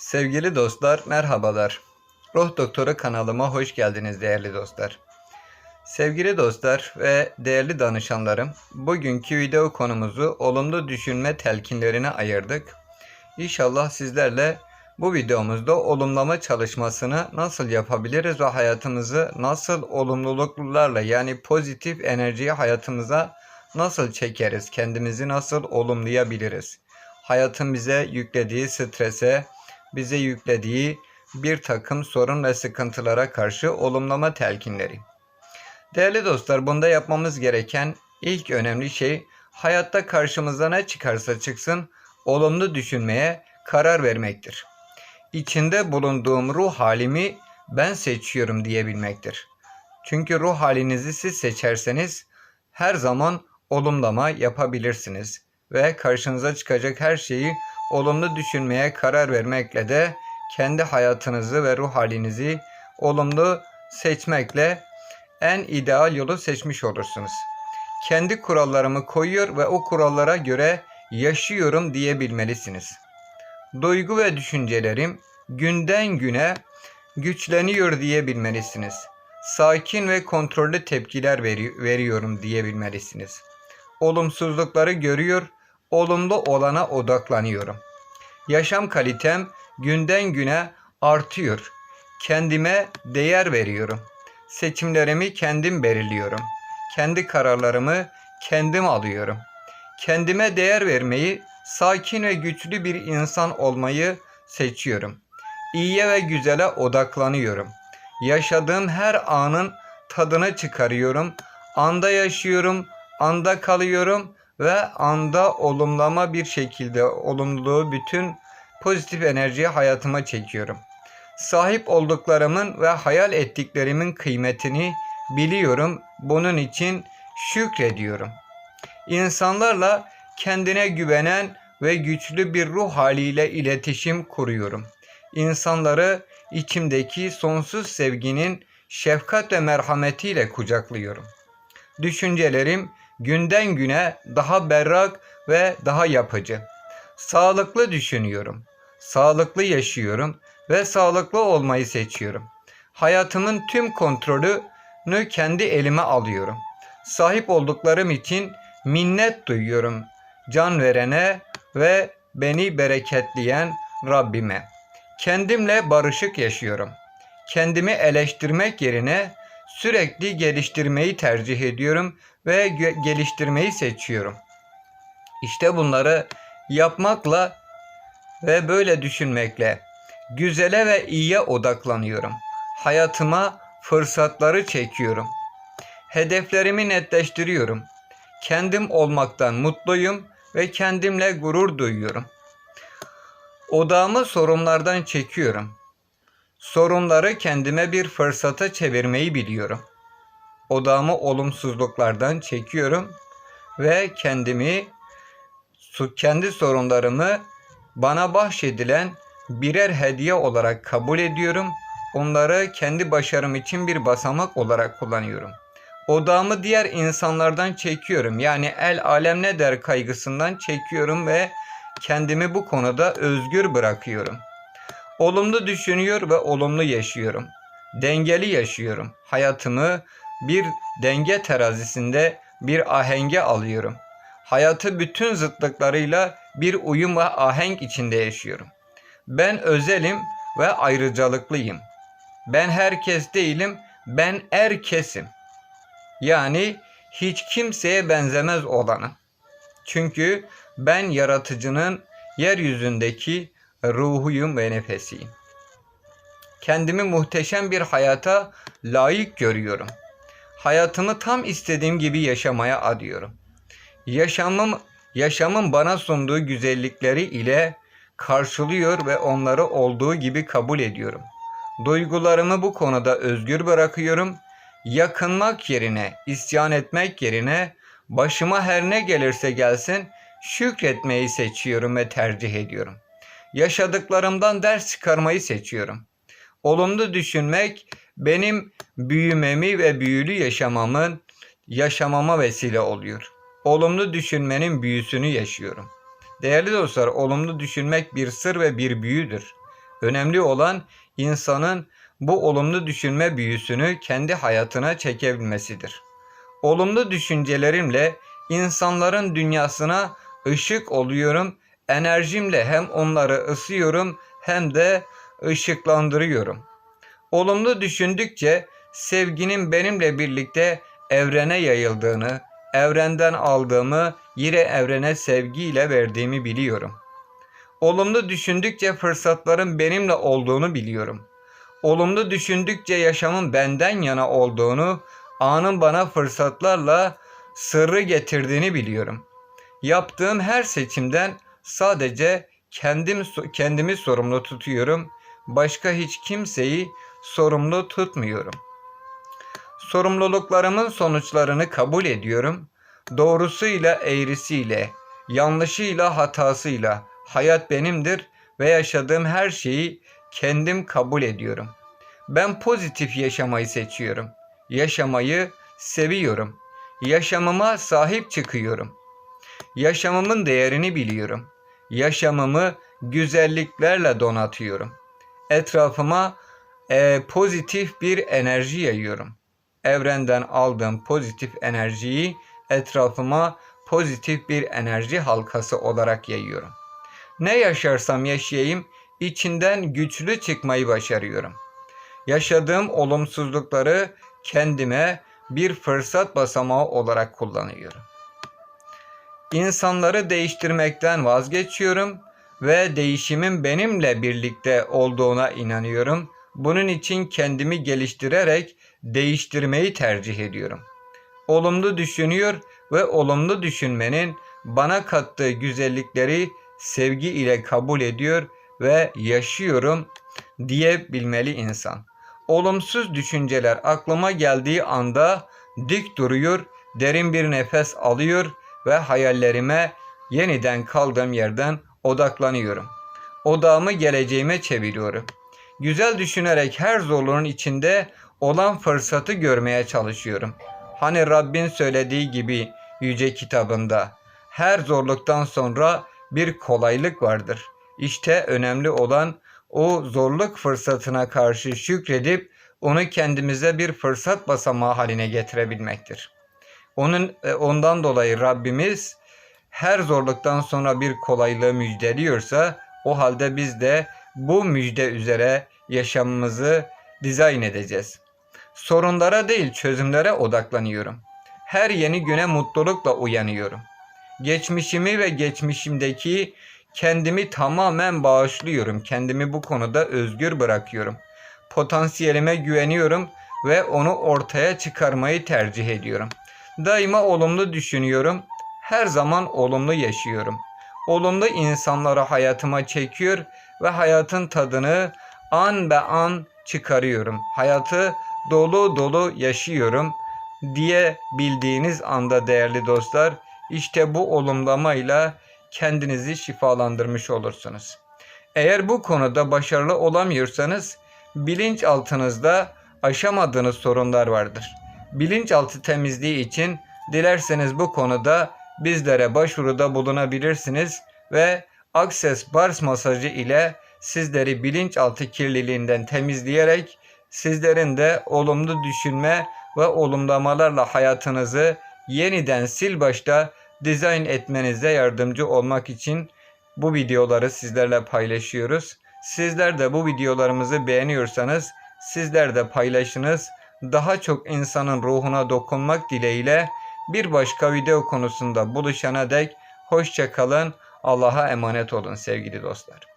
Sevgili dostlar, merhabalar. Ruh Doktoru kanalıma hoş geldiniz değerli dostlar. Sevgili dostlar ve değerli danışanlarım, bugünkü video konumuzu olumlu düşünme telkinlerine ayırdık. İnşallah sizlerle bu videomuzda olumlama çalışmasını nasıl yapabiliriz ve hayatımızı nasıl olumluluklarla yani pozitif enerjiyi hayatımıza nasıl çekeriz, kendimizi nasıl olumlayabiliriz? Hayatın bize yüklediği strese, bize yüklediği bir takım sorun ve sıkıntılara karşı olumlama telkinleri. Değerli dostlar, bunda yapmamız gereken ilk önemli şey hayatta karşımıza ne çıkarsa çıksın olumlu düşünmeye karar vermektir. İçinde bulunduğum ruh halimi ben seçiyorum diyebilmektir. Çünkü ruh halinizi siz seçerseniz her zaman olumlama yapabilirsiniz ve karşınıza çıkacak her şeyi olumlu düşünmeye karar vermekle de kendi hayatınızı ve ruh halinizi olumlu seçmekle en ideal yolu seçmiş olursunuz. Kendi kurallarımı koyuyor ve o kurallara göre yaşıyorum diyebilmelisiniz. Duygu ve düşüncelerim günden güne güçleniyor diyebilmelisiniz. Sakin ve kontrollü tepkiler veri- veriyorum diyebilmelisiniz. Olumsuzlukları görüyor, olumlu olana odaklanıyorum. Yaşam kalitem günden güne artıyor. Kendime değer veriyorum. Seçimlerimi kendim belirliyorum. Kendi kararlarımı kendim alıyorum. Kendime değer vermeyi, sakin ve güçlü bir insan olmayı seçiyorum. İyiye ve güzele odaklanıyorum. Yaşadığım her anın tadını çıkarıyorum. Anda yaşıyorum, anda kalıyorum ve anda olumlama bir şekilde olumluluğu bütün pozitif enerjiyi hayatıma çekiyorum. Sahip olduklarımın ve hayal ettiklerimin kıymetini biliyorum. Bunun için şükrediyorum. İnsanlarla kendine güvenen ve güçlü bir ruh haliyle iletişim kuruyorum. İnsanları içimdeki sonsuz sevginin şefkat ve merhametiyle kucaklıyorum. Düşüncelerim günden güne daha berrak ve daha yapıcı. Sağlıklı düşünüyorum. Sağlıklı yaşıyorum ve sağlıklı olmayı seçiyorum. Hayatımın tüm kontrolünü kendi elime alıyorum. Sahip olduklarım için minnet duyuyorum. Can verene ve beni bereketleyen Rabbime. Kendimle barışık yaşıyorum. Kendimi eleştirmek yerine sürekli geliştirmeyi tercih ediyorum ve geliştirmeyi seçiyorum. İşte bunları yapmakla ve böyle düşünmekle güzele ve iyiye odaklanıyorum. Hayatıma fırsatları çekiyorum. Hedeflerimi netleştiriyorum. Kendim olmaktan mutluyum ve kendimle gurur duyuyorum. Odağımı sorunlardan çekiyorum. Sorunları kendime bir fırsata çevirmeyi biliyorum. Odağımı olumsuzluklardan çekiyorum ve kendimi kendi sorunlarımı bana bahşedilen birer hediye olarak kabul ediyorum. Onları kendi başarım için bir basamak olarak kullanıyorum. Odağımı diğer insanlardan çekiyorum. Yani el alem ne der kaygısından çekiyorum ve kendimi bu konuda özgür bırakıyorum. Olumlu düşünüyor ve olumlu yaşıyorum. Dengeli yaşıyorum. Hayatımı bir denge terazisinde bir ahenge alıyorum. Hayatı bütün zıtlıklarıyla bir uyum ve ahenk içinde yaşıyorum. Ben özelim ve ayrıcalıklıyım. Ben herkes değilim, ben herkesim. Yani hiç kimseye benzemez olanım. Çünkü ben yaratıcının yeryüzündeki ruhuyum ve nefesiyim. Kendimi muhteşem bir hayata layık görüyorum. Hayatımı tam istediğim gibi yaşamaya adıyorum. Yaşamım yaşamın bana sunduğu güzellikleri ile karşılıyor ve onları olduğu gibi kabul ediyorum. Duygularımı bu konuda özgür bırakıyorum. Yakınmak yerine, isyan etmek yerine başıma her ne gelirse gelsin şükretmeyi seçiyorum ve tercih ediyorum. Yaşadıklarımdan ders çıkarmayı seçiyorum. Olumlu düşünmek benim büyümemi ve büyülü yaşamamın yaşamama vesile oluyor. Olumlu düşünmenin büyüsünü yaşıyorum. Değerli dostlar, olumlu düşünmek bir sır ve bir büyüdür. Önemli olan insanın bu olumlu düşünme büyüsünü kendi hayatına çekebilmesidir. Olumlu düşüncelerimle insanların dünyasına ışık oluyorum. Enerjimle hem onları ısıyorum hem de ışıklandırıyorum. Olumlu düşündükçe sevginin benimle birlikte evrene yayıldığını, evrenden aldığımı yine evrene sevgiyle verdiğimi biliyorum. Olumlu düşündükçe fırsatların benimle olduğunu biliyorum. Olumlu düşündükçe yaşamın benden yana olduğunu, anın bana fırsatlarla sırrı getirdiğini biliyorum. Yaptığım her seçimden sadece kendim kendimi sorumlu tutuyorum. Başka hiç kimseyi sorumlu tutmuyorum. Sorumluluklarımın sonuçlarını kabul ediyorum. Doğrusuyla eğrisiyle, yanlışıyla hatasıyla hayat benimdir ve yaşadığım her şeyi kendim kabul ediyorum. Ben pozitif yaşamayı seçiyorum. Yaşamayı seviyorum. Yaşamıma sahip çıkıyorum. Yaşamımın değerini biliyorum. Yaşamımı güzelliklerle donatıyorum. Etrafıma e, pozitif bir enerji yayıyorum. Evrenden aldığım pozitif enerjiyi etrafıma pozitif bir enerji halkası olarak yayıyorum. Ne yaşarsam yaşayayım içinden güçlü çıkmayı başarıyorum. Yaşadığım olumsuzlukları kendime bir fırsat basamağı olarak kullanıyorum. İnsanları değiştirmekten vazgeçiyorum ve değişimin benimle birlikte olduğuna inanıyorum. Bunun için kendimi geliştirerek değiştirmeyi tercih ediyorum. Olumlu düşünüyor ve olumlu düşünmenin bana kattığı güzellikleri sevgi ile kabul ediyor ve yaşıyorum diyebilmeli insan. Olumsuz düşünceler aklıma geldiği anda dik duruyor, derin bir nefes alıyor ve hayallerime yeniden kaldığım yerden odaklanıyorum. Odağımı geleceğime çeviriyorum. Güzel düşünerek her zorluğun içinde olan fırsatı görmeye çalışıyorum. Hani Rabbin söylediği gibi yüce kitabında her zorluktan sonra bir kolaylık vardır. İşte önemli olan o zorluk fırsatına karşı şükredip onu kendimize bir fırsat basamağı haline getirebilmektir. Onun e, ondan dolayı Rabbimiz her zorluktan sonra bir kolaylığı müjdeliyorsa o halde biz de bu müjde üzere yaşamımızı dizayn edeceğiz. Sorunlara değil çözümlere odaklanıyorum. Her yeni güne mutlulukla uyanıyorum. Geçmişimi ve geçmişimdeki kendimi tamamen bağışlıyorum. Kendimi bu konuda özgür bırakıyorum. Potansiyelime güveniyorum ve onu ortaya çıkarmayı tercih ediyorum. Daima olumlu düşünüyorum. Her zaman olumlu yaşıyorum. Olumlu insanları hayatıma çekiyor ve hayatın tadını an be an çıkarıyorum. Hayatı dolu dolu yaşıyorum diye bildiğiniz anda değerli dostlar işte bu olumlamayla kendinizi şifalandırmış olursunuz. Eğer bu konuda başarılı olamıyorsanız bilinçaltınızda aşamadığınız sorunlar vardır. Bilinçaltı temizliği için dilerseniz bu konuda bizlere başvuruda bulunabilirsiniz ve Access Bars masajı ile sizleri bilinçaltı kirliliğinden temizleyerek sizlerin de olumlu düşünme ve olumlamalarla hayatınızı yeniden sil başta dizayn etmenize yardımcı olmak için bu videoları sizlerle paylaşıyoruz. Sizler de bu videolarımızı beğeniyorsanız sizler de paylaşınız. Daha çok insanın ruhuna dokunmak dileğiyle bir başka video konusunda buluşana dek hoşça kalın. Allah'a emanet olun sevgili dostlar.